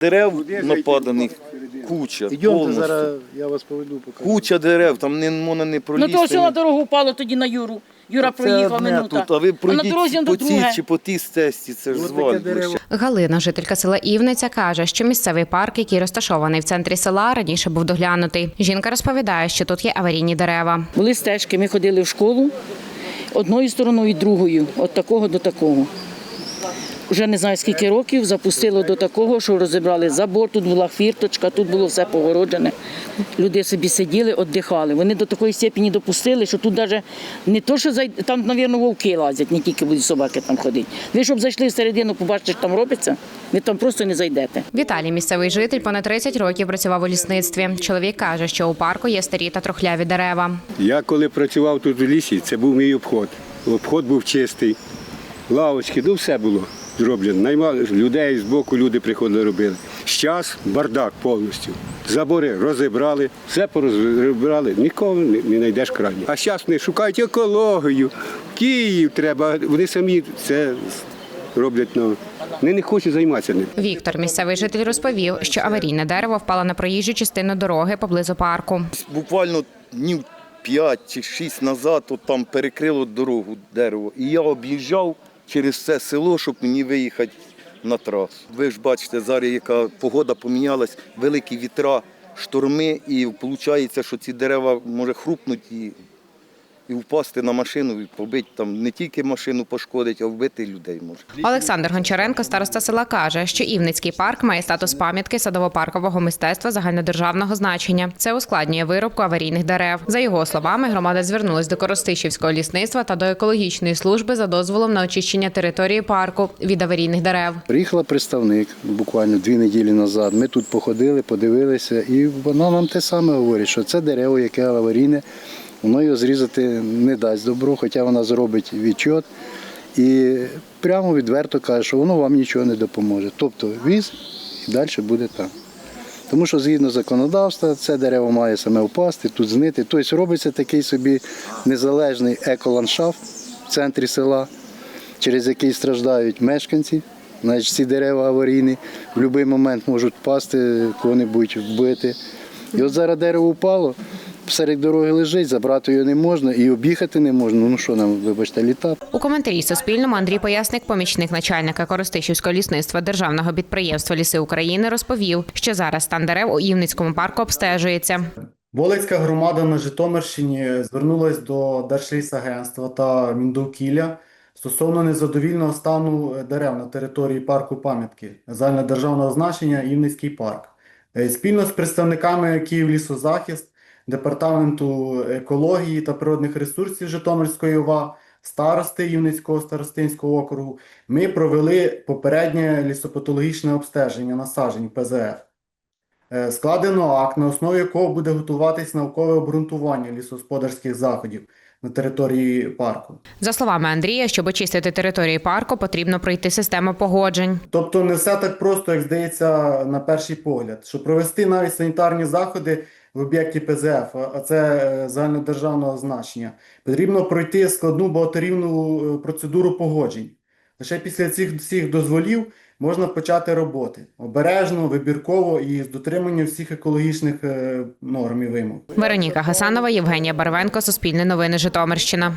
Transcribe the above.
Дерев нападаних куча. Йдемте повністю. зараз, я вас поведу покажу. Куча дерев, там не можна не Ну пролізти. то все на дорогу впало тоді на Юру. Юра Це проїхав одне минута. тут, а ви на пройдіть дорозі по до чи по тій стесті, це ж Ось таке звалище. дерево. Галина, жителька села Івниця, каже, що місцевий парк, який розташований в центрі села, раніше був доглянутий. Жінка розповідає, що тут є аварійні дерева. Були стежки, ми ходили в школу одною стороною і другою, від такого до такого. Вже не знаю скільки років запустило до такого, що розібрали забор, тут була фірточка, тут було все погороджене. Люди собі сиділи, віддихали. Вони до такої степені допустили, що тут навіть не то, що зайд... там, мабуть, вовки лазять, не тільки будуть собаки там ходити. Ви щоб зайшли всередину, побачите, що там робиться, ви там просто не зайдете. Віталій, місцевий житель, понад 30 років працював у лісництві. Чоловік каже, що у парку є старі та трухляві дерева. Я коли працював тут у лісі, це був мій обход. Обход був чистий, лавочки, ну все було зроблено. Наймали людей з боку, люди приходили робили. Щас бардак повністю. Забори розібрали, все порозбирали, нікого не, не знайдеш крайні. А зараз вони шукають екологію, Київ треба, вони самі це роблять. Ну, вони не хочуть займатися ним. Віктор, місцевий житель, розповів, що аварійне дерево впало на проїжджу частину дороги поблизу парку. Буквально днів 5 чи 6 назад от там перекрило дорогу дерево. І я об'їжджав через це село, щоб мені виїхати на трасу. Ви ж бачите, зараз яка погода помінялась, великі вітра, шторми, і виходить, що ці дерева може хрупнуть і, і впасти на машину, і побити там не тільки машину пошкодить, а вбити людей може. Олександр Гончаренко, староста села, каже, що Івницький парк має статус пам'ятки садово-паркового мистецтва загальнодержавного значення. Це ускладнює вирубку аварійних дерев. За його словами, громада звернулась до Коростишівського лісництва та до екологічної служби за дозволом на очищення території парку від аварійних дерев. Приїхала представник буквально дві неділі назад. Ми тут походили, подивилися, і вона нам те саме говорить, що це дерево, яке аварійне, воно його зрізати не дасть добро, хоча вона зробить відчот. І прямо відверто каже, що воно вам нічого не допоможе. Тобто віз і далі буде там. Тому що згідно законодавства, це дерево має саме впасти, тут знити. Тобто робиться такий собі незалежний еколандшафт в центрі села, через який страждають мешканці. Значить, ці дерева аварійні в будь-який момент можуть впасти, кого-небудь вбити. І от зараз дерево впало, серед дороги лежить, забрати його не можна і об'їхати не можна. Ну що нам, вибачте, літати. У коментарі Суспільному Андрій Поясник, помічник начальника Коростишівського лісництва державного підприємства Ліси України, розповів, що зараз стан дерев у Івницькому парку обстежується. Волицька громада на Житомирщині звернулась до Держлісагентства та Міндовкілля стосовно незадовільного стану дерев на території парку пам'ятки загальнодержавного значення Івницький парк. Е, Спільно з представниками Київлісозахист, Департаменту екології та природних ресурсів Житомирської ОВА, старости Юницького старостинського округу, ми провели попереднє лісопатологічне обстеження насаджень ПЗФ. Е, Складено акт, на основі якого буде готуватись наукове обґрунтування лісогосподарських заходів на території парку. За словами Андрія, щоб очистити території парку, потрібно пройти систему погоджень. Тобто не все так просто, як здається на перший погляд. Щоб провести навіть санітарні заходи в об'єкті ПЗФ, а це е, загальнодержавного значення, потрібно пройти складну багаторівну е, процедуру погоджень. Лише після цих всіх дозволів можна почати роботи обережно, вибірково і з дотриманням всіх екологічних е, норм і вимог. Вероніка Гасанова, Євгенія Барвенко, Суспільне новини Житомирщина.